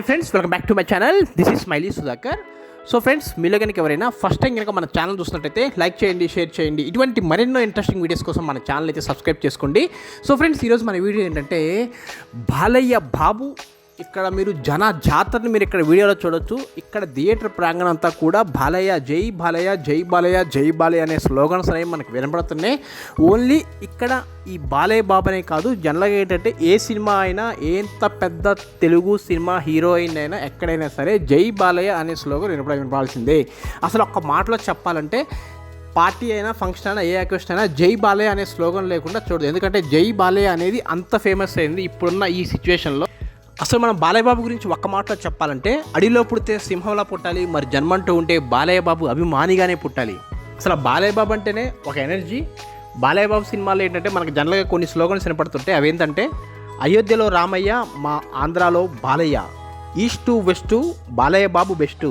Hi friends welcome back to my channel this is smiley Sudhakar so friends మీలో కనుక ఎవరైనా first time కనుక మన ఛానల్ చూసినట్టయితే లైక్ చేయండి షేర్ చేయండి. ఇటువంటి మరెన్నో ఇంట్రెస్టింగ్ వీడియోస్ కోసం మన ఛానల్ అయితే సబ్స్క్రైబ్ చేసుకోండి. సో ఫ్రెండ్స్ ఈరోజు మన వీడియో ఏంటంటే బాలయ్య బాబు ఇక్కడ మీరు జన జాతరని మీరు ఇక్కడ వీడియోలో చూడొచ్చు. ఇక్కడ థియేటర్ ప్రాంగణం అంతా కూడా బాలయ్య జై బాలయ్య జై బాలయ్య జై బాలయ్య అనే స్లోగన్స్ అనేవి మనకు వినపడుతున్నాయి. ఓన్లీ ఇక్కడ ఈ బాలయ్య బాబనే కాదు జనరల్గా ఏంటంటే ఏ సినిమా అయినా ఎంత పెద్ద తెలుగు సినిమా హీరోయిన్ అయినా ఎక్కడైనా సరే జై బాలయ్య అనే స్లోగన్ వినపడ వినపాల్సిందే అసలు ఒక్క మాటలో చెప్పాలంటే పార్టీ అయినా ఫంక్షన్ అయినా ఏ అకేషన్ అయినా జై బాలయ్య అనే స్లోగన్ లేకుండా చూడదు. ఎందుకంటే జై బాలయ్య అనేది అంత ఫేమస్ అయింది ఇప్పుడున్న ఈ సిచ్యువేషన్లో. అసలు మనం బాలయ్యబాబు గురించి ఒక్క మాటలో చెప్పాలంటే అడిలో పుడితే సింహంలా పుట్టాలి మరి జన్మంటూ ఉంటే బాలయ్యబాబు అభిమానిగానే పుట్టాలి. అసలు ఆ అంటేనే ఒక ఎనర్జీ. బాలయ్యబాబు సినిమాలో ఏంటంటే మనకు జనరల్గా కొన్ని స్లోగన్స్ వినపడుతుంటాయి. అవేంటంటే అయోధ్యలో రామయ్య మా ఆంధ్రాలో Balayya. East west Balayyababu best.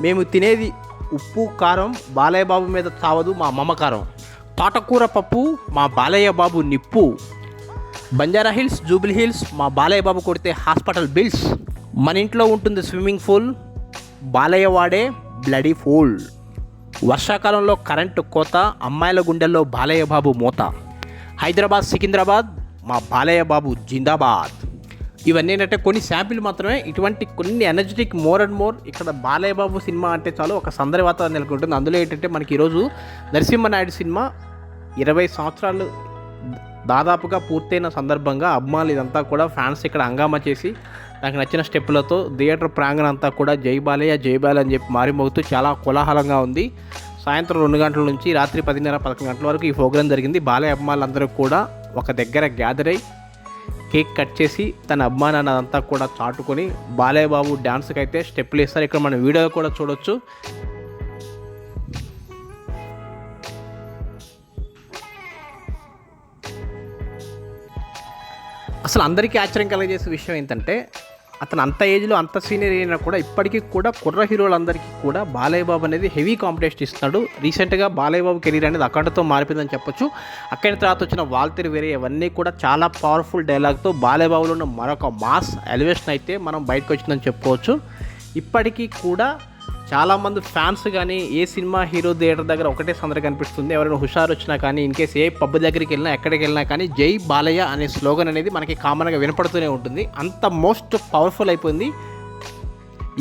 మేము తినేది ఉప్పు కారం బాలయ్యబాబు మీద తావదు మా మమకారం. తోటకూర పప్పు మా బాలయ్య బాబు నిప్పు. బంజారా హిల్స్ జూబిలీ హిల్స్ మా బాలయ్య బాబు కొడితే హాస్పిటల్ బిల్స్. మన ఇంట్లో ఉంటుంది స్విమ్మింగ్ పూల్ బాలయ్య వాడే బ్లడీ ఫూల్. వర్షాకాలంలో కరెంటు కోత అమ్మాయిల గుండెల్లో బాలయ్య బాబు మూత. హైదరాబాద్ సికింద్రాబాద్ మా బాలయ్య బాబు జిందాబాద్. ఇవన్నీ ఏంటంటే కొన్ని శాంపిల్ మాత్రమే ఇటువంటి కొన్ని ఎనర్జెటిక్ మోర్ అండ్ మోర్ ఇక్కడ బాలయ్య బాబు సినిమా అంటే చాలు ఒక సందడి వాతావరణం నెలకొంటుంది. అందులో ఏంటంటే మనకి ఈరోజు నరసింహనాయుడు సినిమా ఇరవై సంవత్సరాలు దాదాపుగా పూర్తయిన సందర్భంగా అభిమానులు ఇదంతా కూడా ఫ్యాన్స్ ఇక్కడ హంగామా చేసి నాకు నచ్చిన స్టెప్పులతో థియేటర్ ప్రాంగణం అంతా కూడా జై బాలయ్య జై అని చెప్పి మారిమోగుతూ చాలా కోలాహలంగా ఉంది. సాయంత్రం రెండు గంటల నుంచి రాత్రి పదిన్నర పదకొండు గంటల వరకు ఈ ప్రోగ్రాం జరిగింది. బాలయ్య అభిమానులందరూ కూడా ఒక దగ్గర గ్యాదర్ అయి కేక్ కట్ చేసి తన అభిమానాన్ని అదంతా కూడా చాటుకొని బాలయ్య బాబు డ్యాన్స్కి అయితే స్టెప్పులు వేస్తారు ఇక్కడ మనం వీడియో కూడా చూడొచ్చు. అసలు అందరికీ ఆశ్చర్యం కలిగజేసే విషయం ఏంటంటే అతను అంత ఏజ్లో అంత సీనియర్ అయినా కూడా ఇప్పటికీ కూడా కుర్ర హీరోలందరికీ కూడా బాలయ్య బాబు అనేది హెవీ కాంపిటీషన్ ఇస్తున్నాడు. రీసెంట్గా బాలయ్య బాబు కెరీర్ అనేది అక్కడితో మారిపోయిందని చెప్పొచ్చు. అక్కడి తర్వాత వచ్చిన వాల్తెరి వేరే ఇవన్నీ కూడా చాలా పవర్ఫుల్ డైలాగ్తో బాలయ్య బాబులో ఉన్న మరొక మాస్ ఎలివేషన్ అయితే మనం బయటకు వచ్చిందని చెప్పుకోవచ్చు. ఇప్పటికీ కూడా చాలామంది ఫ్యాన్స్ కానీ ఏ సినిమా హీరో థియేటర్ దగ్గర ఒకటే సందడి కనిపిస్తుంది. ఎవరైనా హుషారు వచ్చినా కానీ ఇన్ కేస్ ఏ పబ్ దగ్గరికి వెళ్ళినా ఎక్కడికి వెళ్ళినా కానీ జై బాలయ్య అనే స్లోగన్ అనేది మనకి కామన్గా వినపడుతూనే ఉంటుంది. అంత మోస్ట్ పవర్ఫుల్ అయిపోయింది.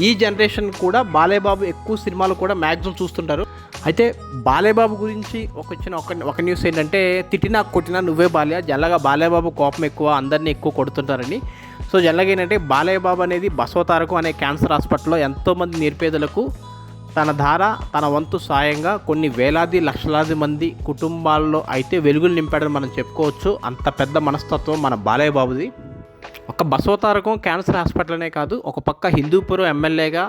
ఈ జనరేషన్ కూడా బాలయ్య బాబు ఎక్కువ సినిమాలు కూడా మ్యాక్సిమం చూస్తుంటారు. అయితే బాలేబాబు గురించి ఒక వచ్చిన ఒక ఒక న్యూస్ ఏంటంటే తిట్టినా కొట్టినా నువ్వే బాలయ్య. జెల్లగా బాలయ్యబాబు కోపం ఎక్కువ అందరినీ ఎక్కువ కొడుతుంటారని. సో జనరల్గా ఏంటంటే బాలయ్య అనేది బసవతారకు అనే క్యాన్సర్ హాస్పిటల్లో ఎంతోమంది నిరుపేదలకు తన ధార తన వంతు సాయంగా కొన్ని వేలాది లక్షలాది మంది కుటుంబాల్లో అయితే వెలుగులు నింపాడని మనం చెప్పుకోవచ్చు. అంత పెద్ద మనస్తత్వం మన బాలయ్య బాబుది ఒక బసవతారకం క్యాన్సర్ హాస్పిటల్నే కాదు ఒక పక్క హిందూపురం ఎమ్మెల్యేగా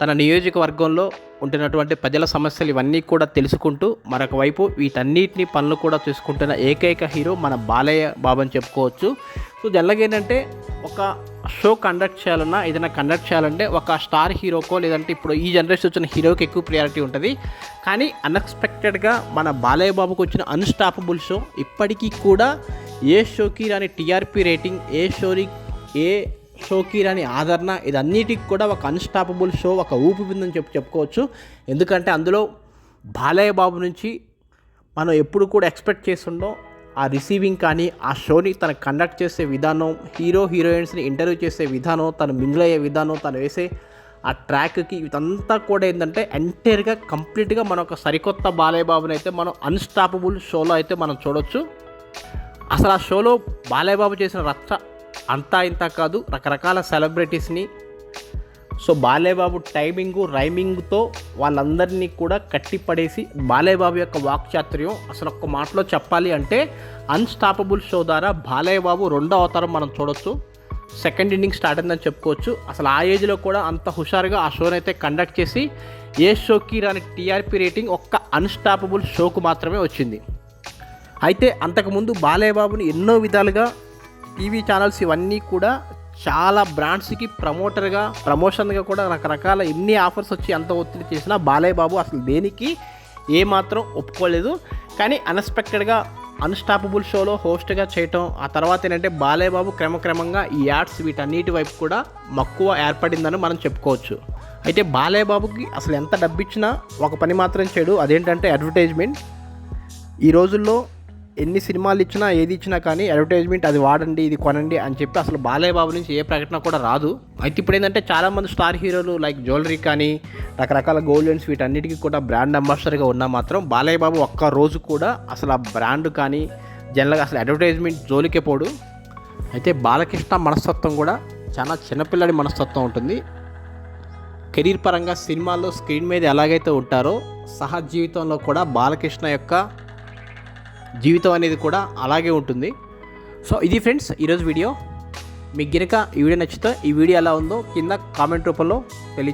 తన నియోజకవర్గంలో ఉంటున్నటువంటి ప్రజల సమస్యలు ఇవన్నీ కూడా తెలుసుకుంటూ మరొక వైపు వీటన్నిటిని పనులు కూడా చూసుకుంటున్న ఏకైక హీరో మన బాలయ్య బాబు అని చెప్పుకోవచ్చు. సో జనరల్గా ఏంటంటే ఒక షో కండక్ట్ చేయాలన్నా ఏదైనా కండక్ట్ చేయాలంటే ఒక స్టార్ హీరోకో లేదంటే ఇప్పుడు ఈ జనరేషన్ వచ్చిన హీరోకి ఎక్కువ ప్రియారిటీ ఉంటుంది. కానీ అన్ఎక్స్పెక్టెడ్గా మన బాలయ్య బాబుకు వచ్చిన అన్స్టాపబుల్ షో ఇప్పటికీ కూడా ఏ షోకి రాని టీఆర్పీ రేటింగ్ ఏ షోని ఏ షోకి రాని ఆదరణ ఇదన్నిటికి కూడా ఒక అన్స్టాపబుల్ షో ఒక ఊపిపోయిందని చెప్పి చెప్పుకోవచ్చు. ఎందుకంటే అందులో బాలయ్య బాబు నుంచి మనం ఎప్పుడు కూడా ఎక్స్పెక్ట్ చేస్తుండో ఆ రిసీవింగ్ కానీ ఆ షోని తను కండక్ట్ చేసే విధానం హీరో హీరోయిన్స్ని ఇంటర్వ్యూ చేసే విధానం తను మింగిల్ అయ్యే విధానం తను వేసే ఆ ట్రాక్కి ఇదంతా కూడా ఏంటంటే ఎంటైర్గా కంప్లీట్గా మన ఒక సరికొత్త బాలయ్య బాబుని అయితే మనం అన్స్టాపబుల్ షోలో అయితే మనం చూడొచ్చు. అసలు ఆ షోలో బాలయ్య బాబు చేసిన రచ్చ అంతా ఇంత కాదు రకరకాల సెలబ్రిటీస్ని సో బాలేబాబు టైమింగు రైమింగ్తో వాళ్ళందరినీ కూడా కట్టిపడేసి బాలయ్య బాబు యొక్క వాక్చాతుర్యం అసలు ఒక్క మాటలో చెప్పాలి అంటే అన్స్టాపబుల్ షో ద్వారా బాలయ్య బాబు రెండో అవతారం మనం చూడొచ్చు. సెకండ్ ఇన్నింగ్ స్టార్ట్ అయిందని చెప్పుకోవచ్చు. అసలు ఆ ఏజ్లో కూడా అంత హుషారుగా ఆ షోని అయితే కండక్ట్ చేసి ఏ షోకి రాని టీఆర్పీ రేటింగ్ ఒక్క అన్స్టాపబుల్ షోకు మాత్రమే వచ్చింది. అయితే అంతకుముందు బాలయ్య బాబుని ఎన్నో విధాలుగా టీవీ ఛానల్స్ ఇవన్నీ కూడా చాలా బ్రాండ్స్కి ప్రమోటర్గా ప్రమోషన్గా కూడా రకరకాల ఎన్ని ఆఫర్స్ వచ్చి అంత ఒత్తిడి చేసినా బాలయ్య బాబు అసలు దేనికి ఏమాత్రం ఒప్పుకోలేదు. కానీ అన్ఎక్స్పెక్టెడ్గా అన్స్టాపబుల్ షోలో హోస్ట్గా చేయటం ఆ తర్వాత ఏంటంటే బాలయ్య బాబు క్రమక్రమంగా ఈ యాడ్స్ వీటన్నిటి వైపు కూడా మక్కువ ఏర్పడిందని మనం చెప్పుకోవచ్చు. అయితే బాలయ్య బాబుకి అసలు ఎంత డబ్బిచ్చినా ఒక పని మాత్రం చేయడు. అదేంటంటే అడ్వర్టైజ్మెంట్ ఈ రోజుల్లో ఎన్ని సినిమాలు ఇచ్చినా ఏది ఇచ్చినా కానీ అడ్వర్టైజ్మెంట్ అది వాడండి ఇది కొనండి అని చెప్పి అసలు బాలయ్య బాబు నుంచి ఏ ప్రకటన కూడా రాదు. అయితే ఇప్పుడు ఏంటంటే చాలామంది స్టార్ హీరోలు లైక్ జ్యువెలరీ కానీ రకరకాల గోల్డెన్స్ వీటన్నిటికీ కూడా బ్రాండ్ అంబాసిడర్గా ఉన్నా మాత్రం బాలయ్య బాబు ఒక్క రోజు కూడా అసలు ఆ బ్రాండ్ కానీ జనరల్గా అసలు అడ్వర్టైజ్మెంట్ జోలికే పోడు. అయితే బాలకృష్ణ మనస్తత్వం కూడా చాలా చిన్నపిల్లడి మనస్తత్వం ఉంటుంది. కెరీర్ పరంగా సినిమాల్లో స్క్రీన్ మీద ఎలాగైతే ఉంటారో సహజ జీవితంలో కూడా బాలకృష్ణ యొక్క జీవితం అనేది కూడా అలాగే ఉంటుంది. సో ఇది ఫ్రెండ్స్ ఈరోజు వీడియో. మీకు గినక ఈ వీడియో నచ్చితే ఈ వీడియో ఎలా ఉందో కింద కామెంట్ రూపంలో తెలియ